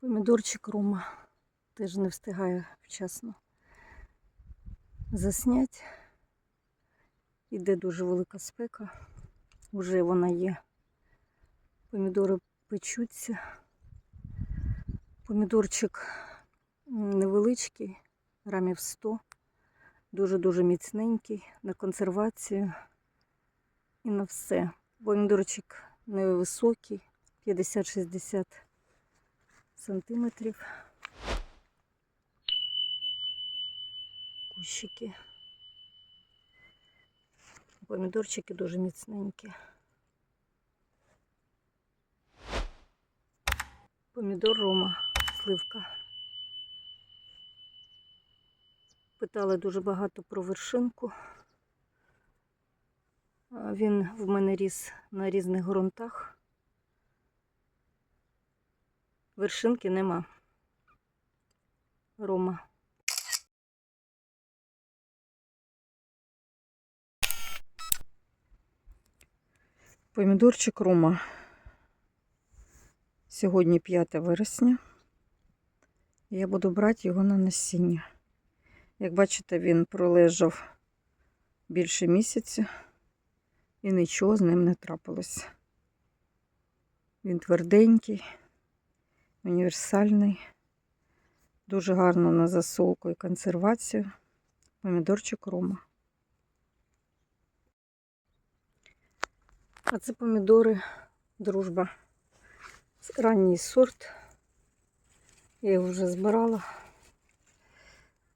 Помідорчик Рома теж не встигає вчасно заснять. Іде дуже велика спека. Уже вона є. Помідори печуться. Помідорчик невеличкий, грамів 100. Дуже-дуже міцненький на консервацію і на все. Помідорчик невисокий, 50-60 сантиметрів. Кущики. Помідорчики дуже міцненькі. Помідор Рома, сливка. Питали дуже багато про вершинку. Він в мене ріс на різних ґрунтах. Вершинки нема. Рома. Помідорчик Рома. Сьогодні 5 вересня. Я буду брати його на насіння. Як бачите, він пролежав більше місяця і нічого з ним не трапилось. Він тверденький, універсальний, дуже гарно на засолку і консервацію. Помідорчик Рома. А це помідори дружба. Ранній сорт. Я його вже збирала.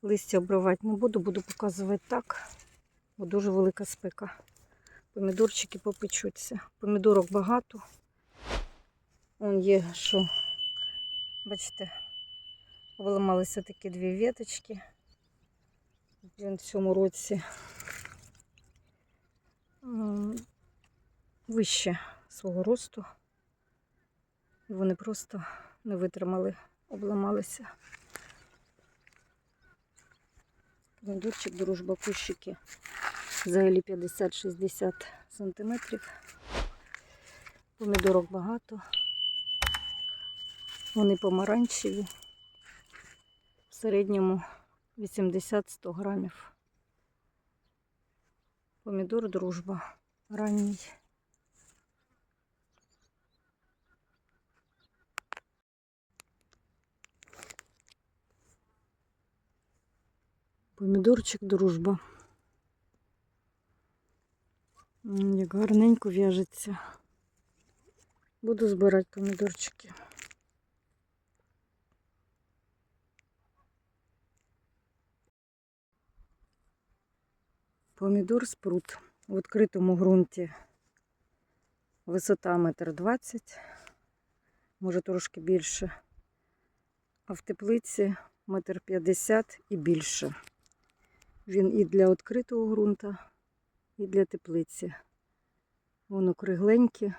Листя обривати не буду, буду показувати так, бо дуже велика спека. Помідорчики попечуться. Помідорок багато. Вон є, що, бачите, виламалися такі дві веточки. Він в цьому році вище свого росту. І вони просто не витримали, обламалися. Помідорчик, дружба, кущики. Взагалі 50-60 сантиметрів. Помідорок багато. Вони помаранчеві. В середньому 80-100 грамів. Помідор дружба. Ранній. Помідорчик дружба. Як гарненько в'яжеться. Буду збирати помідорчики. Помідор спрут в відкритому ґрунті. Висота метр двадцять, може трошки більше. А в теплиці метр п'ятдесят і більше. Він і для відкритого ґрунту, і для теплиці. Воно кругленьке.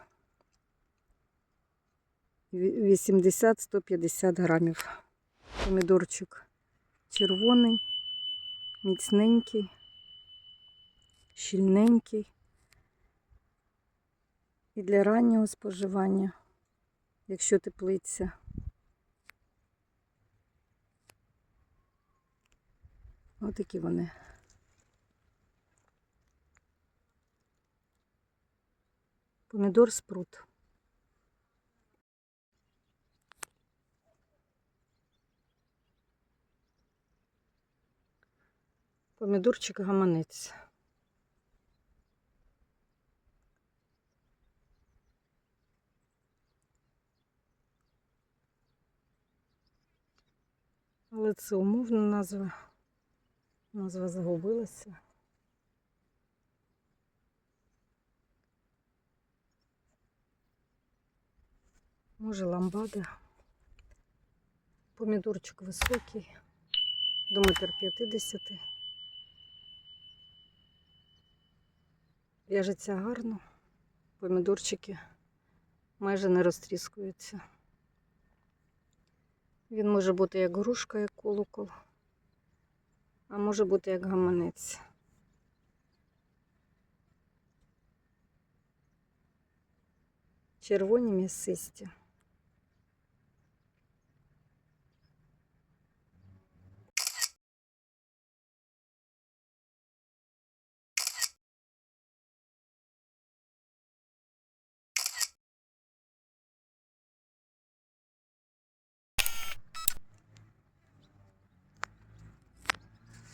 80-150 грамів. Помідорчик червоний, міцненький, щільненький. І для раннього споживання, якщо теплиця. Отакі вони. Помідор спрут. Помідорчик гаманець. Але це умовна назва. Назва загубилася. Може ламбада. Помідорчик високий, до метр п'ятдесяти. В'яжеться гарно. Помідорчики майже не розтріскуються. Він може бути як грушка, як колокол, а може бути як гаманець. Червоні м'ясисті.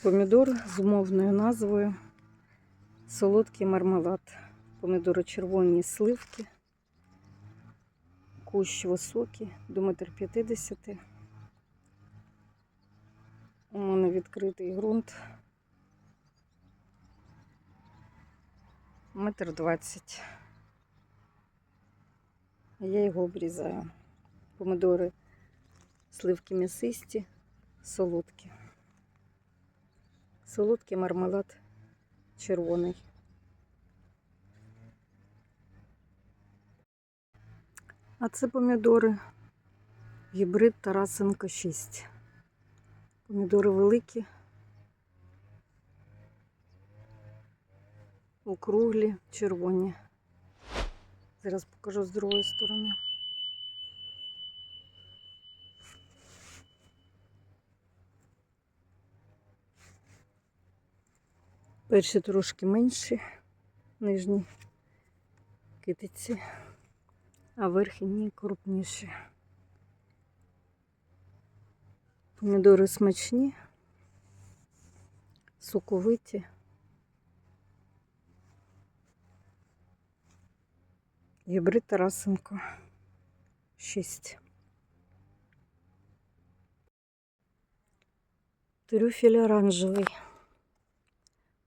Помідор з умовною назвою Солодкий мармелад. Помідори червоні сливки. Кущ високий, до метр п'ятдесяти. У мене відкритий ґрунт. Метр двадцять. Я його обрізаю. Помидори, сливки м'ясисті, солодкі. Солодкий мармелад червоний. А це помідори гібрид Тарасенко 6. Помідори великі, округлі, червоні. Зараз покажу з другої сторони. Перші трошки менші, нижні китиці, а верхні крупніші. Помідори смачні, соковиті. Гібрид Тарасенко 6. Трюфель оранжевий.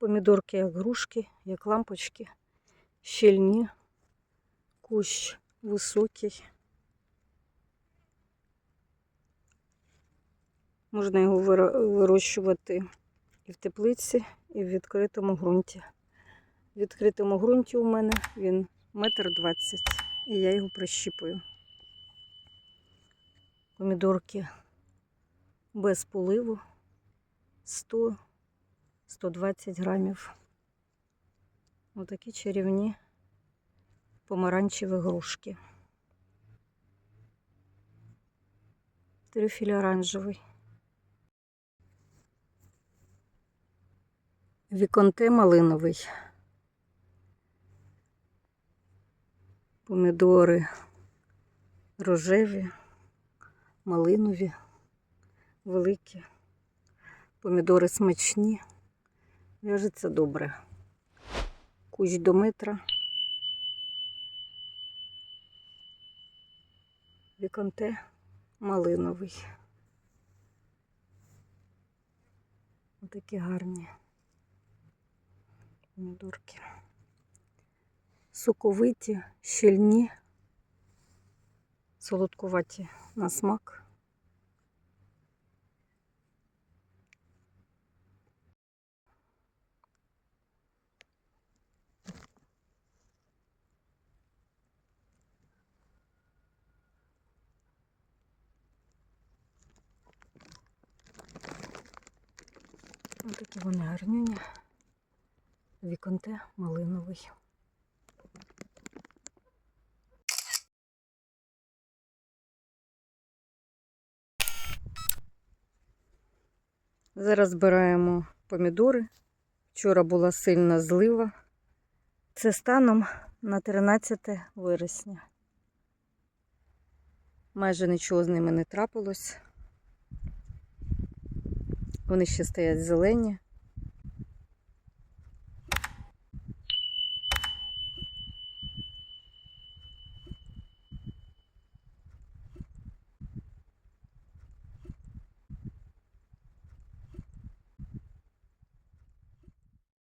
Помідорки як грушки, як лампочки, щільні, кущ високий. Можна його вирощувати і в теплиці, і в відкритому ґрунті. В відкритому ґрунті у мене він метр двадцять, і я його прищіпую. Помідорки без поливу 100 120 грамів. Отакі чарівні помаранчеві грушки. Трюфель оранжевий. Віконте малиновий. Помідори рожеві, малинові, великі. Помідори смачні. В'яжеться добре. Кущ до метра. Віконте малиновий. Отакі гарні помідорки. Соковиті, щільні, солодкуваті на смак. Ось такі вони гарнюні. Віконте малиновий. Зараз збираємо помідори. Вчора була сильна злива. Це станом на 13 вересня. Майже нічого з ними не трапилось. Вони ще стоять зелені.